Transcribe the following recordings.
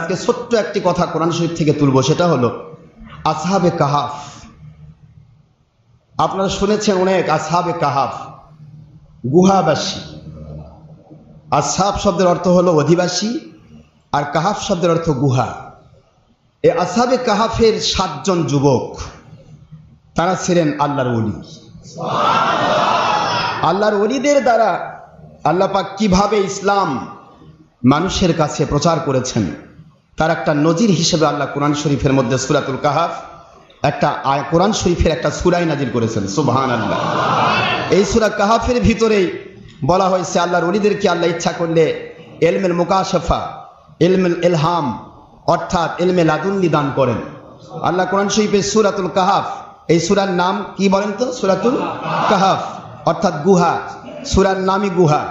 আজকে ছোট্ট একটি কথা কোরআন শরীফ থেকে তুলবো, সেটা হলো, আসহাবে কাহাফ। আপনারা শুনেছেন অনেক আসহাবে কাহাফ, গুহাবাসী। আসহাব শব্দের অর্থ হলো অধিবাসী, আর কাহাফ শব্দের অর্থ গুহা। এই আসহাবে কাহাফের সাতজন যুবক, তারা ছিলেন আল্লাহর ওলি। আল্লাহর ওলিদের দ্বারা আল্লাহ পাক কীভাবে ইসলাম মানুষের কাছে প্রচার করেছেন তার একটা নজির হিসেবে আল্লাহ কোরআন শরীফের মধ্যে সুরাতুল কাহাফ, একটা কোরআন শরীফের একটা সুরাই নাজির করেছেন সুবহান আল্লাহ এই সুরা কাহাফের ভিতরেই বলা হয়েছে, আল্লাহর অলিদেরকে আল্লাহ ইচ্ছা করলে এলমেল মুকাশফা, এলমেল এলহাম, অর্থাৎ এলমে লাদুল্লি দান করেন। আল্লাহ কোরআন শরীফের সুরাতুল কাহাফ, এই সুরার নাম কি বলেন তো? সুরাতুল কাহাফ, অর্থাৎ গুহা, সুরার নামই গুহা।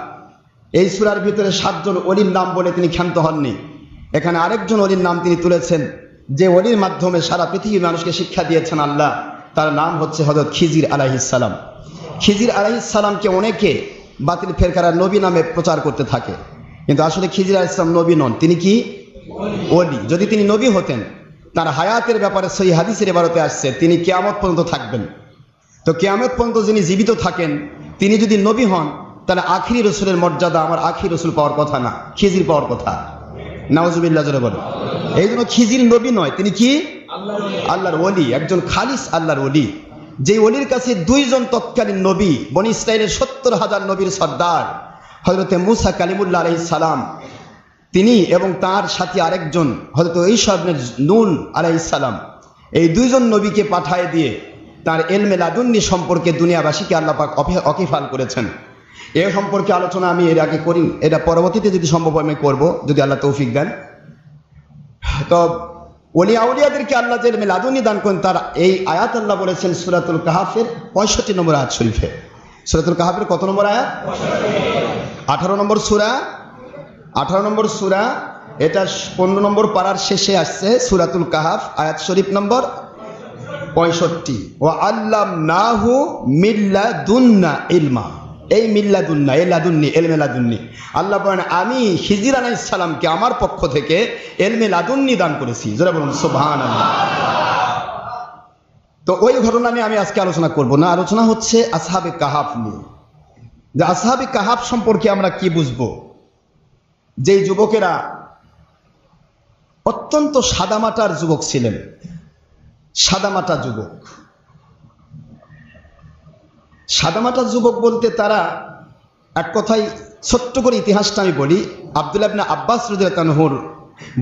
এই সুরার ভিতরে সাতজন অলির নাম বলে তিনি ক্ষান্ত হননি। এখানে আরেকজন অলির নাম তিনি তুলেছেন, যে অলির মাধ্যমে সারা পৃথিবীর মানুষকে শিক্ষা দিয়েছেন আল্লাহ। তার নাম হচ্ছে হজরত খিজির আলাহিসাল্লাম খিজির আলাহিসাল্লামকে অনেকে বাতিল ফেরকারা নবী নামে প্রচার করতে থাকে। কিন্তু আসলে খিজির আলাইসলাম নবী নন, তিনি কি? অলি যদি তিনি নবী হতেন, তার হায়াতের ব্যাপারে সেই হাদিসের এবারতে আসছে, তিনি কেয়ামত পর্যন্ত থাকবেন। তো কেয়ামত পর্যন্ত যিনি জীবিত থাকেন, তিনি যদি নবী হন, তাহলে আখিরি রসুলের মর্যাদা আমার আখির রসুল পাওয়ার কথা না, খিজির পাওয়ার কথা। বলে। এই জন্য খিজির নবী নয়, তিনি কি? আল্লাহর ওলি, একজন খালিস আল্লাহর ওলি। যে ওলির কাছে দুইজন তৎকালীন নবী, বনি ইসরায়েলের সত্তর হাজার নবীর সর্দার হজরতে মুসা কালিমুল্লাহ আলহিস সালাম, তিনি এবং তার সাথে আরেকজন হজরত ঈশাবনের নুন আলাইসালাম এই দুইজন নবীকে পাঠায় দিয়ে তার এলমে লাদুন্নি সম্পর্কে দুনিয়াবাসীকে আল্লাপাক অকিফাল করেছেন। এ সম্পর্কে আলোচনা আমি এর আগে করি এটা পরবর্তীতে যদি সম্ভব আমি করব, যদি আল্লাহ তৌফিক দেন। তো ওলিয়া উলিয়াদেরকে আল্লাহ যে লাদুন্নি দান করেন, তার এই আয়াত আল্লাহ বলেছেন সুরাতুল কাহাফের পঁয়ষট্টি নম্বর আয়াত শরীফে। সুরাতুল কাহাফের কত নম্বর আয়াত? আঠারো নম্বর সুরা। আঠারো নম্বর সুরা, এটা পনেরো নম্বর পাড়ার শেষে আসছে সুরাতুল কাহাফ, আয়াত শরীফ নম্বর পঁয়ষট্টি। ও আল্লাহ নাহু মিল্লা দুন্না ইলমা। এই মিল্লা দুন্না এলাদুন্নি এলমে লাদুন্নি। আল্লাহ বলেন, আমি হিজির আলাইহিস সালামকে আমার পক্ষ থেকে এলমে লাদুন্নি দান করেছি। যারা বলুন সুবহান তো ওই ঘটনা নিয়ে আমি আজকে আলোচনা করব না। আলোচনা হচ্ছে আসহাবে কাহাফ নিয়ে। যে আসহাবে কাহাফ সম্পর্কে আমরা কি বুঝব? যে যুবকেরা অত্যন্ত সাদামাটার যুবক ছিলেন। সাদামাটা যুবক। সাদামাটা যুবক বলতে তারা এক কথাই ছোট্ট করে ইতিহাসটা আমি বলি। আবদুল্লাহ ইবনে আব্বাস রুদুল্লাহর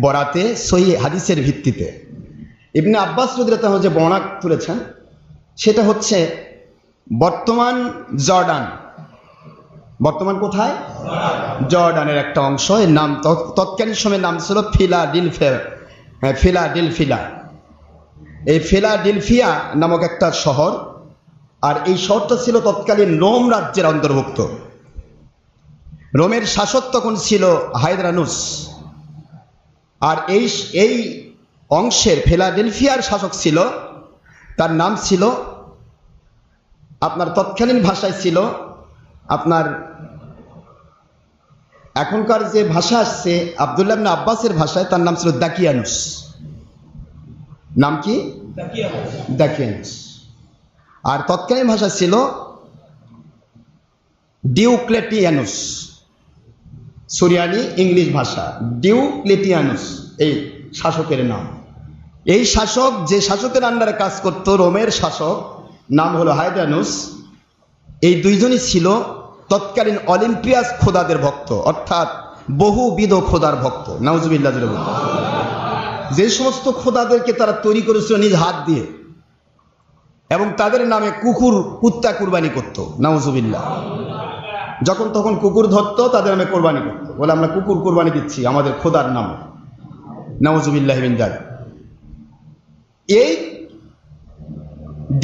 বরাতে সহি হাদিসের ভিত্তিতে। ইবনে আব্বাস রুদুল্লাহ যে বর্ণা তুলেছেন সেটা হচ্ছে বর্তমান জর্ডান। বর্তমান কোথায়? জর্ডানের একটা অংশ। এর নাম তৎ- তৎকালীন সময়ের নাম ছিল ফিলাডিলফিয়া। হ্যাঁ, ফিলাডিলফিলা এই ফিলাডিলফিয়া নামক একটা শহর আর এই শহরটা ছিল তৎকালীন রোম রাজ্যের অন্তর্ভুক্ত। রোমের শাসক তখন ছিল হায়দ্রানুস। আর এই এই অংশের ফিলাডেলফিয়ার শাসক ছিল তার নাম ছিল আপনার তৎকালীন ভাষায় ছিল আপনার এখনকার যে ভাষা আসছে আবদুল্লাহ আব্বাসের ভাষায় তার নাম ছিল দাকিয়ানুস। নাম কি? দাকিয়ানুস। আর তৎকালীন ভাষা ছিল ডিউক্লেটিয়ানুস। সুরিয়ানি ইংলিশ ভাষা, ডিউক্লেটিয়ানুস, এই শাসকের নাম। এই শাসক যে শাসকের আন্ডারে কাজ করত, রোমের শাসক, নাম হলো হায়দানুস এই দুইজনই ছিল তৎকালীন অলিম্পিয়াস খোদাদের ভক্ত, অর্থাৎ বহুবিধ খোদার ভক্ত। নাউজুবিল্লাহ যে সমস্ত খোদাদেরকে তারা তৈরি করেছিল নিজ হাত দিয়ে। এবং তাদের নামে কুকুর কুত্তা কুরবানি করত, নাউজুবিল্লাহ। যখন তখন কুকুর ধরতো, তাদের নামে কোরবানি করতো। বলে, আমরা কুকুর কোরবানি দিচ্ছি, আমাদের খোদার নামে। নাউজুবিল্লাহ জালিম এই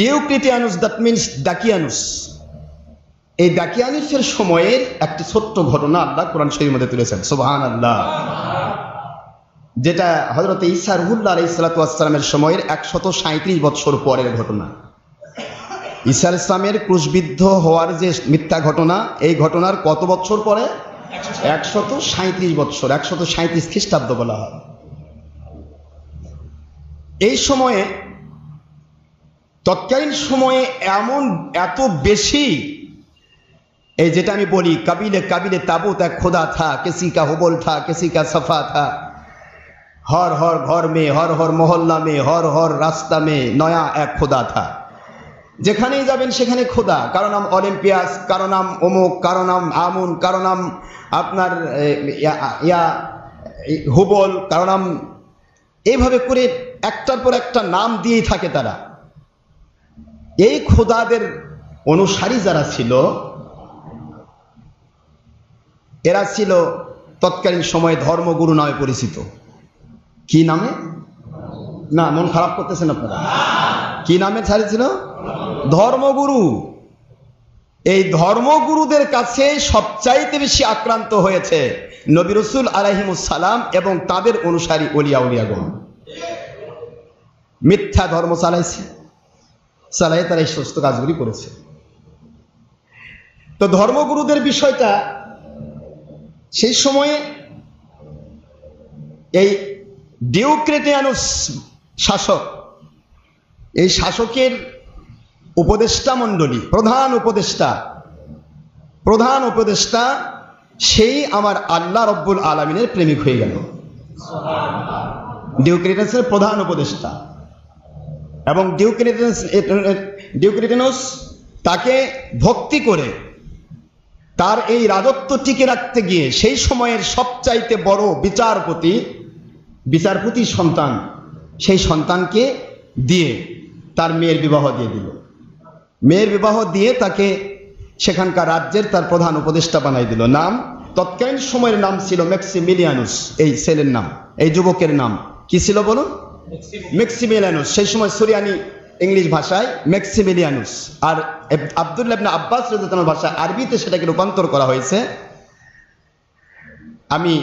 ডিউক্রিটিয়ানুস দ্যাট মিনস ডাকিয়ানুস, এই ডাকিয়ানুসের সময়ের একটি ছোট্ট ঘটনা আল্লাহ কোরআন শরীর মধ্যে তুলেছেন সুবাহান আল্লাহ যেটা হজরত ইসা রুহুল্লাহ আলাই সালাতামের সময়ের একশত সাঁত্রিশ বৎসর পরের ঘটনা। ঈসা ইসলামের ক্রুশবিদ্ধ হওয়ার যে মিথ্যা ঘটনা, এই ঘটনার কত বৎসর পরে? একশত সাঁত্রিশ বৎসর, একশত সাঁত্রিশ খ্রিস্টাব্দ বলা হয়। এই সময়ে, তৎকালীন সময়ে এমন এত বেশি, এই যেটা আমি বলি, কাবিলে কাবিলে তাবুত এক খোদা থা, কিসি কা হুবল থা, কিসি কা সফা থা। হর হর ঘর মে, হর হর মহল্লা মে, হর হর রাস্তা মে, নয়া এক খোদা থা। যেখানেই যাবেন সেখানে খোদা। কারও নাম অলিম্পিয়াস, কারও নাম অমুক, কারও নাম আমুন, কারও নাম আপনার ইয়া হুবল, কারও নাম এইভাবে করে একটার পর একটা নাম দিয়েই থাকে তারা। এই খোদাদের অনুসারী যারা ছিল, এরা ছিল তৎকালীন সময়ে ধর্মগুরু নামে পরিচিত। কি নামে? না, মন খারাপ করতেছেন আপনারা। কি নামে ছাড়িয়েছিল? ধর্মগুরু। এই ধর্মগুরুদের কাছে সবচাইতে বেশি আক্রান্ত হয়েছে নবী আলহিমুসালাম এবং তাদের অনুসারী অলিয়া উলিয়াগণ। মিথ্যা ধর্ম চালাইছে চালাই তারা এই সমস্ত কাজগুলি করেছে। তো ধর্মগুরুদের বিষয়টা সেই সময়ে এই ডিউক্রেটিয়ানুস শাসক, এই শাসকের উপদেষ্টা মণ্ডলী, প্রধান উপদেষ্টা। প্রধান উপদেষ্টা, সেই আমার আল্লাহ রব্বুল আলমিনের প্রেমিক হয়ে গেল। ডিউক্রেটাসের প্রধান উপদেষ্টা। এবং ডিউক্রেটাস, ডিউক্রেটানুস তাকে ভক্তি করে তার এই রাজত্ব টিকে রাখতে গিয়ে সেই সময়ের সবচাইতে বড় বিচারপতি বিচারপতি সন্তান, সেই সন্তানকে দিয়ে তার মেয়ের বিবাহ দিয়ে দিল। মেয়ের বিবাহ দিয়ে তাকে সেখানকার রাজ্যের তার প্রধান উপদেষ্টা বানাই দিল। নাম তৎকালীন সময়ের নাম ছিল ম্যাক্সিমিলিয়ানুস। এই ছেলের নাম এই যুবকের নাম কি ছিল বলুন? ম্যাক্সিমিলিয়ানুস। সেই সময় সুরিয়ানি ইংলিশ ভাষায় ম্যাক্সিমিলিয়ানুস। আর আবদুল্লাহ ইবনে আব্বাস রাদিয়াল্লাহু ভাষায় আরবিতে সেটাকে রূপান্তর করা হয়েছে। আমি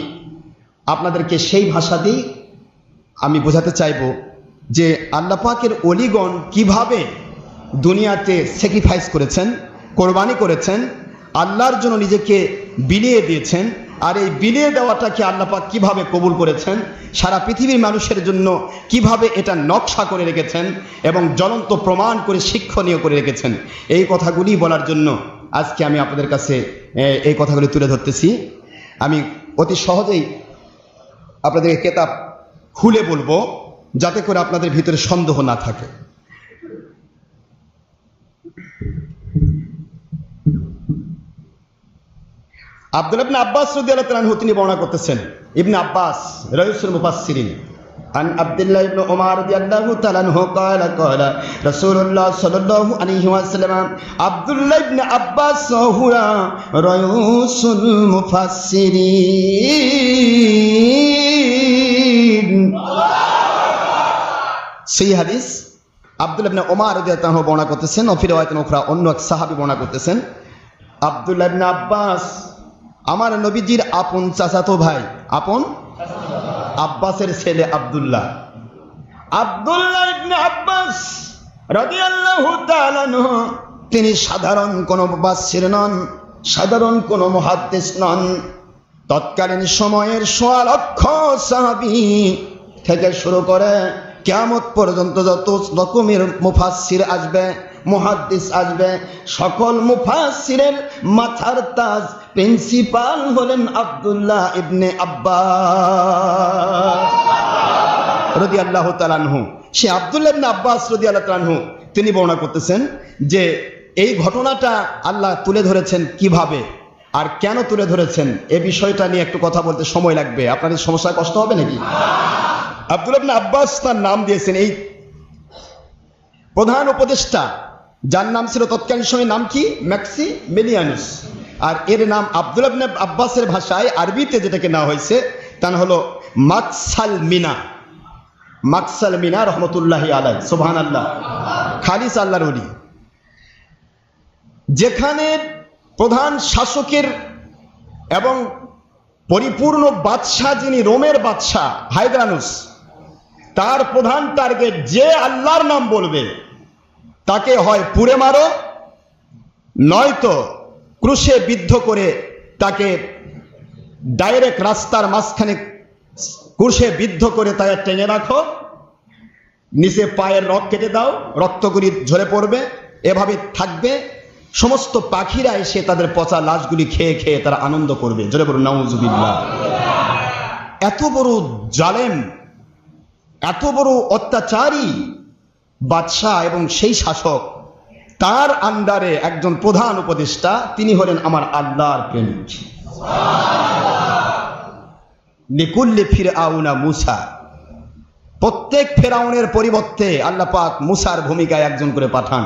আপনাদেরকে সেই ভাষা দিয়ে আমি বোঝাতে চাইব যে আল্লাহ পাকের অলিগণ কীভাবে দুনিয়াতে স্যাক্রিফাইস করেছেন, কোরবানি করেছেন, আল্লাহর জন্য নিজেকে বিলিয়ে দিয়েছেন, আর এই বিলিয়ে দেওয়াটাকে আল্লাহ পাক কীভাবে কবুল করেছেন, সারা পৃথিবীর মানুষের জন্য কীভাবে এটা নকশা করে রেখেছেন এবং জ্বলন্ত প্রমাণ করে শিক্ষণীয় করে রেখেছেন, এই কথাগুলি বলার জন্য আজকে আমি আপনাদের কাছে এই কথাগুলি তুলে ধরতেছি। আমি অতি সহজেই আপনাদেরকে কেতাব খুলে বলব, যাতে করে আপনাদের ভিতরে সন্দেহ না থাকে। আব্দুল ইবনে আব্বাস রাদিয়াল্লাহু তাআলা আনহু তিনি বর্ণনা করতেছেন ইবনে আব্বাস রাইসুল মুফাসসিরিন عن عبد الله بن عمر رضي الله تعالى عنه قال قال رسول الله صلى الله عليه وسلم عبد الله بن عباس هو رئيس المفسرين সেই হাদিস আব্দুল ইবনে ওমর রাদিয়াল্লাহু বর্ণনা করতেছেন, ও ফিরওয়ায়াতুন উখরা অন্য এক সাহাবী বর্ণনা করতেছেন, আব্দুল্লাহ ইবনে আব্বাস, আমার নবীজির আপন চাচাতো ভাই, আপন আব্বাসের ছেলে আব্দুল্লাহ। আব্দুল্লাহ ইবনে আব্বাস রাদিয়াল্লাহু তাআলা তিনি সাধারণ কোন মুফাসসির নন, সাধারণ কোন মুহাদ্দিস নন। তৎকালীন সময়ের সোয়া লক্ষ সাহাবী থেকে শুরু করে কেয়ামত পর্যন্ত যত রকমের মুফাসসির আসবে, মুহাদ্দিস আসবে, সকল মুফাসসিরের মাথার তাজ প্রিন্সিপাল হলেন আব্দুল্লাহ ইবনে আব্বাস রদি আল্লাহ তালানহু সে আবদুল্লাহ ইবনে আব্বাস রদি আল্লাহ তালানহু তিনি বর্ণনা করতেছেন যে এই ঘটনাটা আল্লাহ তুলে ধরেছেন কীভাবে আর কেন তুলে ধরেছেন, এ বিষয়টা নিয়ে একটু কথা বলতে সময় লাগবে। আপনাদের সমস্যা কষ্ট হবে নাকি? আব্দুল ইবনে আব্বাস তার নাম দিয়েছেন। এই প্রধান উপদেষ্টা, যার নাম ছিল তৎকালীন সময় নাম কি? ম্যাক্সি মেলিয়ানুস। আর এর নাম আব্দুল ইবনে আব্বাসের ভাষায় আরবিতে যেটাকে নেওয়া হয়েছে তা হলো মাকসাল মিনা। মাকসাল মিনা রহমতুল্লাহি আলাই সোহান আল্লাহ খালিস আল্লাহর অলি যেখানে প্রধান শাসকের এবং পরিপূর্ণ বাদশাহ যিনি রোমের বাদশাহ হায়দ্রানুস তার প্রধান টার্গেট যে আল্লাহর নাম বলবে, তাকে হয় পুড়ে মারো, নয়তো ক্রুশে বিদ্ধ করে তাকে ডাইরেক্ট রাস্তার মাঝখানে ক্রুশে বিদ্ধ করে তাকে টেনে রাখো, নিচে পায়ের রক কেটে দাও, রক্তগুলি ঝরে পড়বে, এভাবে থাকবে, সমস্ত পাখিরা এসে তাদের পচা লাশগুলি খেয়ে খেয়ে তারা আনন্দ করবে। জোরে বলুন, নাউজুবিল্লাহ। এত বড় জালেম এত বড় অত্যাচারী বাদশাহ এবং সেই শাসক, তার আন্ডারে একজন প্রধান উপদেষ্টা, তিনি হলেন আমার আল্লাহর প্রেমিক। নিকুল্লি ফির আউনা মুসা। প্রত্যেক ফেরাউনের পরিবর্তে আল্লাহ পাক মুসার ভূমিকায় একজন করে পাঠান।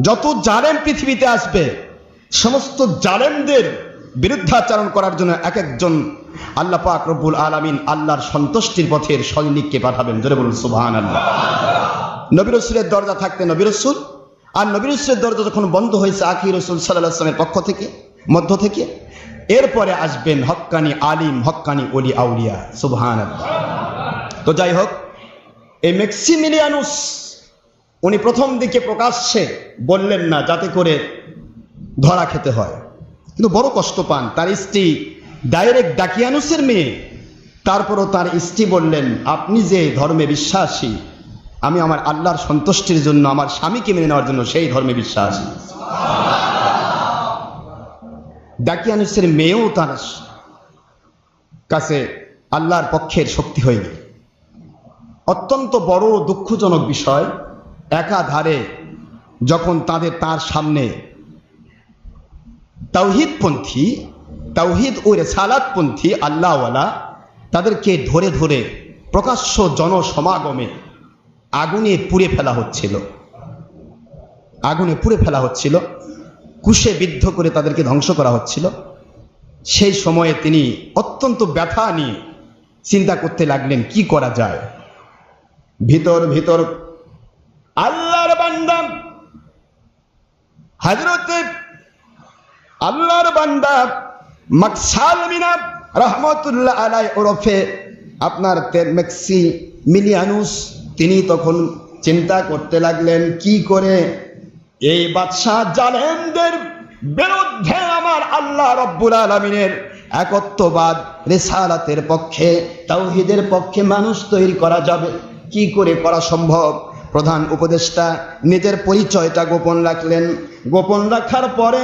যত জালেম পৃথিবীতে আসবে, সমস্ত জালেমদের বিরুদ্ধাচরণ করার জন্য এক একজন আল্লাহ পাক রব্বুল আলামিন আল্লাহর সন্তুষ্টির পথের সৈনিককে পাঠাবেন। জোরে বলুন সুবহান আল্লাহ নবী রসুলের দরজা থাকতে নবী রসুল, আর নবী রসুলের দরজা যখন বন্ধ হয়েছে আখি রসুল সাল্লাহ আসলামের পক্ষ থেকে, মধ্য থেকে, এরপরে আসবেন হক্কানি আলিম, হক্কানি অলি আউলিয়া সুবহান তো যাই হোক, এই মেক্সিমিলিয়ানুস উনি প্রথম দিকে প্রকাশ্যে বললেন না, যাতে করে ধরা খেতে হয়। কিন্তু বড় কষ্ট পান। তার স্ত্রী ডাইরেক্ট ডাকিয়ানুসের মেয়ে। তারপরও তার স্ত্রী বললেন, আপনি যে ধর্মে বিশ্বাসী, আমি আমার আল্লাহর সন্তুষ্টির জন্য, আমার স্বামীকে মেনে নেওয়ার জন্য সেই ধর্মে বিশ্বাসী। ডাকিয়ানুসের মেয়েও তার কাছে আল্লাহর পক্ষের শক্তি হয়ে গেল অত্যন্ত বড় দুঃখজনক বিষয়, একাধারে যখন তাদের তার সামনে তাওহিদপন্থী তাওহিদ ও রেসালাতপন্থী আল্লাহওয়ালা, তাদেরকে ধরে ধরে প্রকাশ্য জনসমাগমে আগুনে পুড়ে ফেলা হচ্ছিল। আগুনে পুড়ে ফেলা হচ্ছিল। কুশে বিদ্ধ করে তাদেরকে ধ্বংস করা হচ্ছিল। সেই সময়ে তিনি অত্যন্ত ব্যথা নিয়ে চিন্তা করতে লাগলেন, কি করা যায়? ভিতর ভিতর, আল্লাহর বান্দা হাজরতে আল্লাহর বান্দা মাকসাল মিনা রহমতুল্লাহ আলাই ওরফে আপনার মেক্সি মিলিয়ানুস, তিনি তখন চিন্তা করতে লাগলেন, কি করে এই বাদশাহ জালেমদের বিরুদ্ধে আমার আল্লাহ রব্বুল আলমিনের একত্ববাদ রেসালাতের পক্ষে, তাওহিদের পক্ষে মানুষ তৈরি করা যাবে? কি করে করা সম্ভব? প্রধান উপদেষ্টা, নিজের পরিচয়টা গোপন রাখলেন। গোপন রাখার পরে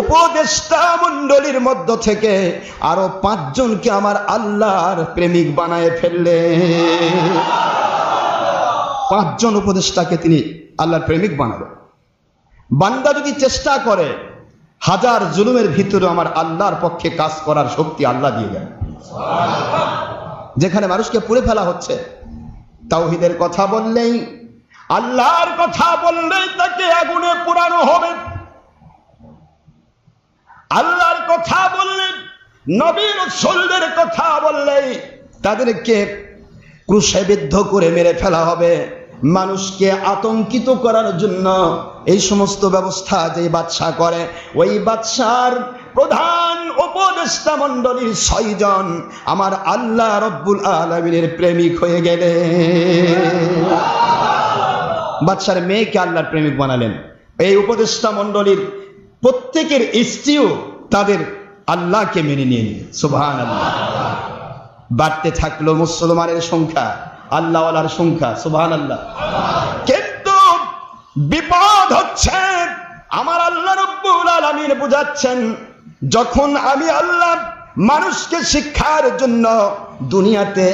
উপদেষ্টা মণ্ডলীর মধ্য থেকে আরও পাঁচজনকে আমার আল্লাহর প্রেমিক বানায় ফেললে পাঁচজন উপদেষ্টাকে তিনি আল্লাহর প্রেমিক বানালেন বান্দা যদি চেষ্টা করে, হাজার জুলুমের ভিতরে আমার আল্লাহর পক্ষে কাজ করার শক্তি আল্লাহ দিয়ে দেন। যেখানে মানুষকে পুড়ে ফেলা হচ্ছে, তাওহিদের কথা বললেই আল্লাহর কথা বললেই তাকে আগুনে পুরানো হবে। আল্লাহর কথা বললে, নবীর সোলদের কথা বললেই তাদেরকে ক্রুশে বিদ্ধ করে মেরে ফেলা হবে। মানুষকে আতঙ্কিত করার জন্য এই সমস্ত ব্যবস্থা যে বাদশাহ করে, ওই বাদশার প্রধান উপদেষ্টা মণ্ডলীর ছয়জন আমার আল্লাহ রব্বুল আলমিনের প্রেমিক হয়ে গেলে। বাদশার মেয়েকে আল্লাহর প্রেমিক বানালেন। এই উপদেষ্টা মণ্ডলীর প্রত্যেকের স্ত্রীও তাদের আল্লাহকে মেনে নিয়ে নিল আল্লাহ বাড়তে থাকল মুসলমানের সংখ্যা, আল্লাহওয়ালার সংখ্যা সুবহান আল্লাহ কিন্তু বিপদ হচ্ছে, আমার আল্লাহ রব্বুল আলামিন বুঝাচ্ছেন, যখন আমি আল্লাহ মানুষকে শিক্ষার জন্য দুনিয়াতে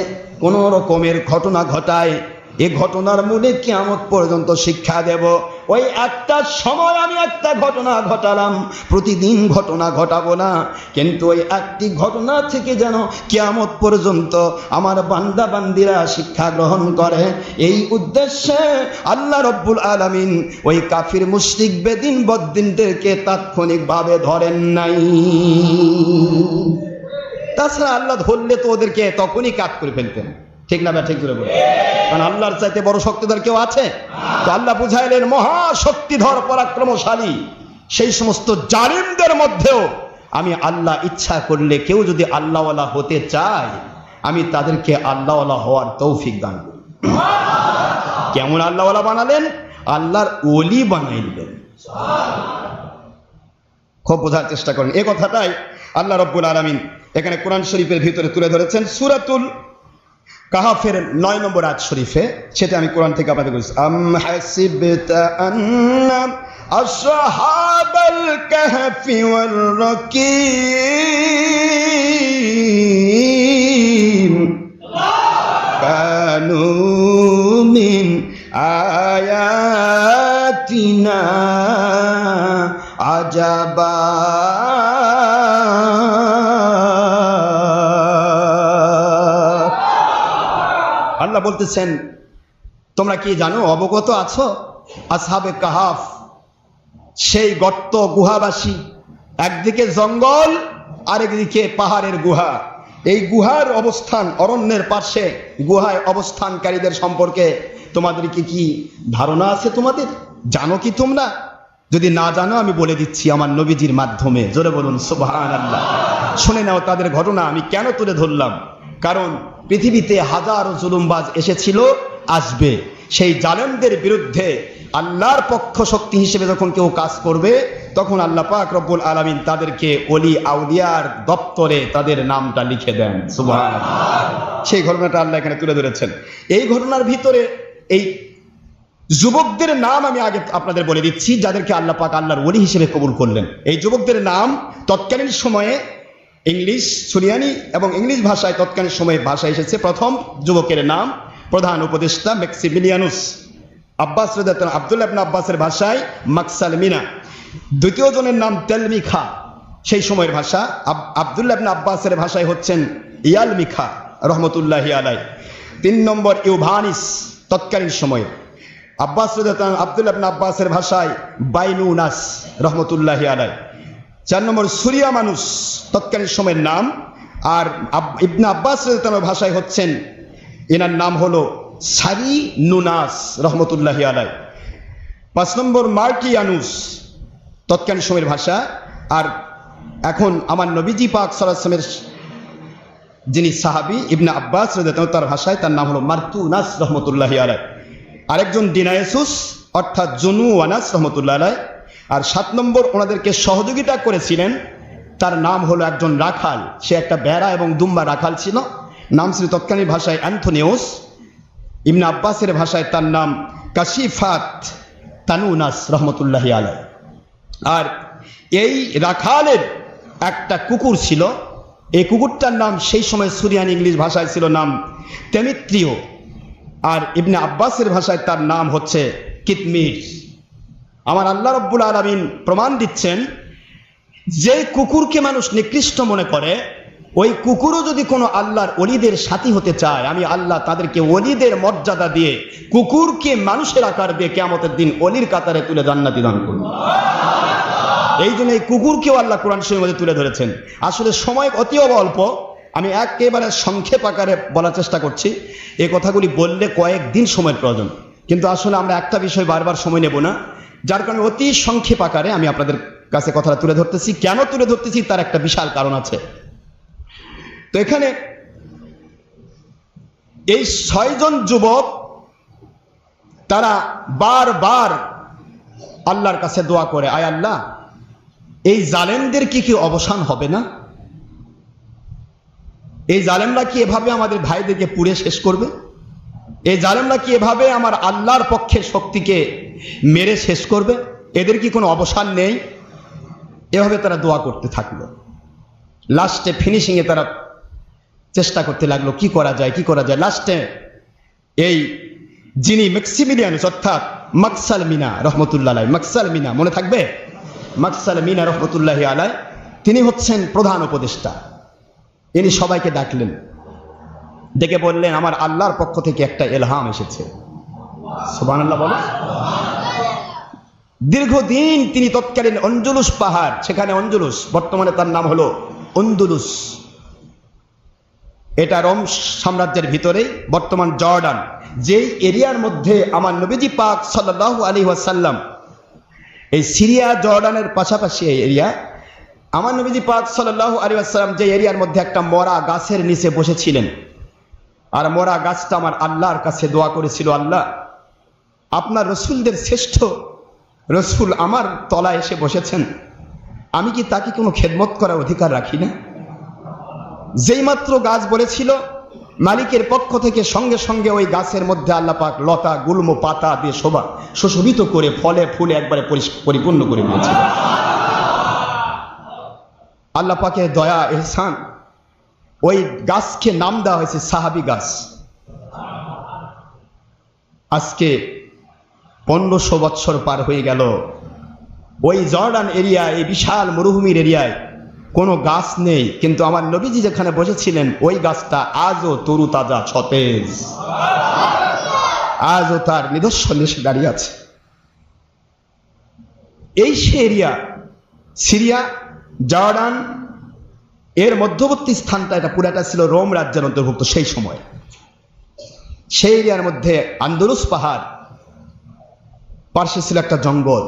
কোন রকমের ঘটনা ঘটায় এ ঘটনার মূলে কিয়ামত পর্যন্ত শিক্ষা দেব। ওই একটা সময় আমি একটা ঘটনা ঘটালাম, প্রতিদিন ঘটনা ঘটাবো না। কিন্তু ওই একটি ঘটনা থেকে যেন কেয়ামত পর্যন্ত আমার বান্দা বান্দিরা শিক্ষা গ্রহণ করে। এই উদ্দেশ্যে আল্লাহ রব্বুল আলামিন ওই কাফির মুশরিক বেদিন বদ্দিনদেরকে তাৎক্ষণিকভাবে ধরেন নাই। তাছাড়া আল্লাহ ধরলে তো ওদেরকে তখনই কাজ করে ফেলতেন। ঠিক না ঠিক করে বলে কারণ আল্লাহর চাইতে বড় শক্তিধর কেউ আছে? তো আল্লাহ বুঝাইলেন মহা শক্তিধর পরাক্রমশালী। সেই সমস্ত জালিমদের মধ্যেও আমি আল্লাহ ইচ্ছা করলে কেউ যদি আল্লাহওয়ালা হতে চায়, আমি তাদেরকে আল্লাহওয়ালা হওয়ার তৌফিক দান করি। কেমন আল্লাহওয়ালা বানালেন? আল্লাহর ওলি বানাইলেন খুব বোঝার চেষ্টা করেন। এ কথাটাই আল্লাহ রব্বুল আলমিন এখানে কোরআন শরীফের ভিতরে তুলে ধরেছেন। সুরাতুল কাহাফের নয় নম্বর আজ শরীফে, সেটা আমি কোরআন থেকে আপনাদের বলছি। আম হাসিবতা আন্নাম কাহফি ওয়াল রাকিম। কানু মিন আয়াতিনা আজাবা। আল্লাহ বলতেছেন, তোমরা কি জানো, অবগত আছো? আসহাবে কাহাফ, সেই গর্ত গুহাবাসী, একদিকে জঙ্গল, আরেকদিকে পাহাড়ের গুহা। এই গুহার অবস্থান অরণ্যের পাশে গুহায় অবস্থানকারীদের সম্পর্কে তোমাদের কি কি ধারণা আছে তোমাদের? জানো কি তোমরা? যদি না জানো, আমি বলে দিচ্ছি আমার নবীজির মাধ্যমে। জোরে বলুন সুবহান আল্লাহ শুনে নাও তাদের ঘটনা, আমি কেন তুলে ধরলাম? কারণ পৃথিবীতে হাজার জুলুমবাজ এসেছিল, আসবে। সেই জালেমদের বিরুদ্ধে আল্লাহর পক্ষ শক্তি হিসেবে যখন কেউ কাজ করবে, তখন আল্লাহ পাক রব্বুল আলামিন তাদেরকে অলি আউলিয়ার দপ্তরে তাদের নামটা লিখে দেন। সুবহান সেই ঘটনাটা আল্লাহ এখানে তুলে ধরেছেন। এই ঘটনার ভিতরে এই যুবকদের নাম আমি আগে আপনাদের বলে দিচ্ছি, যাদেরকে আল্লাহ পাক আল্লাহর ওলি হিসেবে কবুল করলেন। এই যুবকদের নাম তৎকালীন সময়ে ইংলিশ সুরিয়ানি এবং ইংলিশ ভাষায় তৎকালীন সময়ে ভাষা এসেছে। প্রথম যুবকের নাম প্রধান উপদেষ্টা মেক্সিমিলিয়ানুস আব্বাস আবদুল্লাহ ইবনে আব্বাসের ভাষায় মাকসাল মিনা দ্বিতীয় জনের নাম তেলমিখা। সেই সময়ের ভাষা আব- আবদুল্লাহ ইবনে আব্বাসের ভাষায় হচ্ছেন ইয়াল মিখা রহমতুল্লাহি আলাই তিন নম্বর ইউভানিস, তৎকালীন সময়ে। আব্বাস আবদুল্লাহ ইবনে আব্বাসের ভাষায় বাইনুনাস রহমতুল্লাহি আলাই চার নম্বর, সুরিয়া মানুষ, তৎকালীন সময়ের নাম। আর ইবনা আব্বাস রেদাতনের ভাষায় হচ্ছেন, এনার নাম হলো সারি নুনাস রহমতুল্লাহি আলাই পাঁচ নম্বর মার্টিয়ানুস তৎকালীন সময়ের ভাষা। আর এখন আমার নবীজি পাক সালামের যিনি সাহাবি, ইবনা আব্বাস তার ভাষায় তার নাম হলো মার্তুনাস রহমতুল্লাহি আলাই আরেকজন ডিনায়েসুস অর্থাৎ জনু আনাস রহমতুল্লাহ আলাই আর সাত নম্বর ওনাদেরকে সহযোগিতা করেছিলেন। তার নাম হলো একজন রাখাল। সে একটা বেড়া এবং দুম্বা রাখাল ছিল। নাম ছিল তৎকালীন ভাষায় অ্যান্থনিওস ইবনে আব্বাসের ভাষায় তার নাম কাশিফাত তানুনাস রহমতুল্লাহি আলাই আর এই রাখালের একটা কুকুর ছিল। এই কুকুরটার নাম সেই সময় সুরিয়ান ইংলিশ ভাষায় ছিল নাম তেমিত্রিয়। আর ইবনে আব্বাসের ভাষায় তার নাম হচ্ছে কিতমির আমার আল্লাহ রব্বুল আলমিন প্রমাণ দিচ্ছেন যে কুকুরকে মানুষ নিকৃষ্ট মনে করে, ওই কুকুরও যদি কোনো আল্লাহর অলিদের সাথী হতে চায়, আমি আল্লাহ তাদেরকে অলিদের মর্যাদা দিয়ে কুকুরকে মানুষের আকার দিয়ে কেমতের দিন অলির কাতারে তুলে জান্নাতি দান করব। এই জন্য এই কুকুরকেও আল্লাহ কোরআন শরীফের মধ্যে তুলে ধরেছেন। আসলে সময় অতি অল্প, আমি একেবারে সংক্ষেপ আকারে বলার চেষ্টা করছি। এই কথাগুলি বললে কয়েকদিন সময়ের প্রয়োজন। কিন্তু আসলে আমরা একটা বিষয় বারবার সময় নেব না। যার কারণে অতি সংক্ষেপ আকারে আমি আপনাদের কাছে কথাটা তুলে ধরতেছি। কেন তুলে ধরতেছি তার একটা বিশাল কারণ আছে। তো এখানে এই ছয়জন যুবক, তারা বারবার আল্লাহর কাছে দোয়া করে, আয় আল্লাহ, এই জালেমদের কি কি অবসান হবে না? এই জালেমরা কি এভাবে আমাদের ভাইদেরকে পুড়ে শেষ করবে? এই জালেমরা কি এভাবে আমার আল্লাহর পক্ষে শক্তিকে মেরে শেষ করবে, এদের কি কোনো অবসান নেই? এভাবে তারা দোয়া করতে থাকল। লাস্টে ফিনিশিংয়ে তারা চেষ্টা করতে লাগল, কি করা যায়, কি করা যায়? লাস্টে এই যিনি মেক্সিমিলিয়ানুস অর্থাৎ মাকসাল মিনা রহমতুল্লাহ আলাই, মাকসাল মিনা, মনে থাকবে? মাকসাল মিনা রহমতুল্লাহ আলাই, তিনি হচ্ছেন প্রধান উপদেষ্টা। ইনি সবাইকে ডাকলেন। ডেকে বললেন, আমার আল্লাহর পক্ষ থেকে একটা এলহাম এসেছে। দীর্ঘদিন তিনি তৎকালীন অঞ্জুলুস পাহাড়, সেখানে অঞ্জুলুস, বর্তমানে তার নাম হলো অন্দুলুস এটা রোম সাম্রাজ্যের ভিতরে বর্তমান জর্ডান। যেই এরিয়ার মধ্যে আমার নবীজি পাক সাল্লাল্লাহু আলাইহি ওয়াসাল্লাম, এই সিরিয়া, জর্ডানের পাশাপাশি এই এরিয়া, আমার নবীজি পাক সাল্লাল্লাহু আলাইহি ওয়াসাল্লাম যে এরিয়ার মধ্যে একটা মরা গাছের নিচে বসেছিলেন। আর মরা গাছটা আমার আল্লাহর কাছে দোয়া করেছিল আল্লাহ আপনার রসুলদের শ্রেষ্ঠ রসুল আমার তলায় এসে বসেছেন। আমি কি তাকে কোনো খেদমত করার অধিকার রাখি না? যেই মাত্র গাছ বলেছিল, মালিকের পক্ষ থেকে সঙ্গে সঙ্গে ওই গাছের মধ্যে আল্লাহ পাক লতা, গুল্ম, পাতা দিয়ে শোভা সুশোভিত করে ফলে ফুলে একবারে পরিপূর্ণ করে দিয়েছিল আল্লাহ পাকের দয়া, এহসান, ওই গাছকে নাম দেওয়া হয়েছে সাহাবি গাছ। আজকে পনেরোশো বৎসর পার হয়ে গেল। ওই জর্ডান এরিয়া এই বিশাল মরুভূমির এরিয়ায় কোনো গাছ নেই। কিন্তু আমার নবীজি যেখানে বসেছিলেন, ওই গাছটা আজও তরু তাজা সতেজ। আজও তার নিদর্শন এসে দাঁড়িয়ে আছে। এই সে এরিয়া, সিরিয়া, জর্ডান, এর মধ্যবর্তী স্থানটা এটা পুরাটা ছিল রোম রাজ্যের অন্তর্ভুক্ত সেই সময়। সেই এরিয়ার মধ্যে আন্দোলুস পাহাড় পার্শ্বে ছিল একটা জঙ্গল।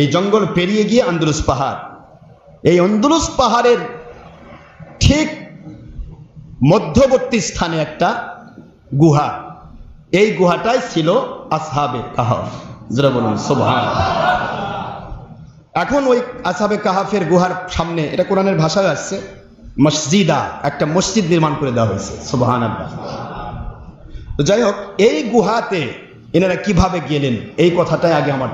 এই জঙ্গল পেরিয়ে গিয়ে আন্দোলুস পাহাড়। এই আন্দোলুস পাহাড়ের ঠিক মধ্যবর্তী স্থানে একটা গুহা। এই গুহাটাই ছিল আসহাবে কাহাফ। বলুন সোভান এখন ওই আসাবে কাহাফের গুহার সামনে, এটা কোরআনের ভাষায় আসছে, মসজিদা, একটা মসজিদ নির্মাণ করে দেওয়া হয়েছে সোভান তো যাই হোক, এই গুহাতে এনারা কীভাবে গেলেন? এই কথাটাই আগে আমার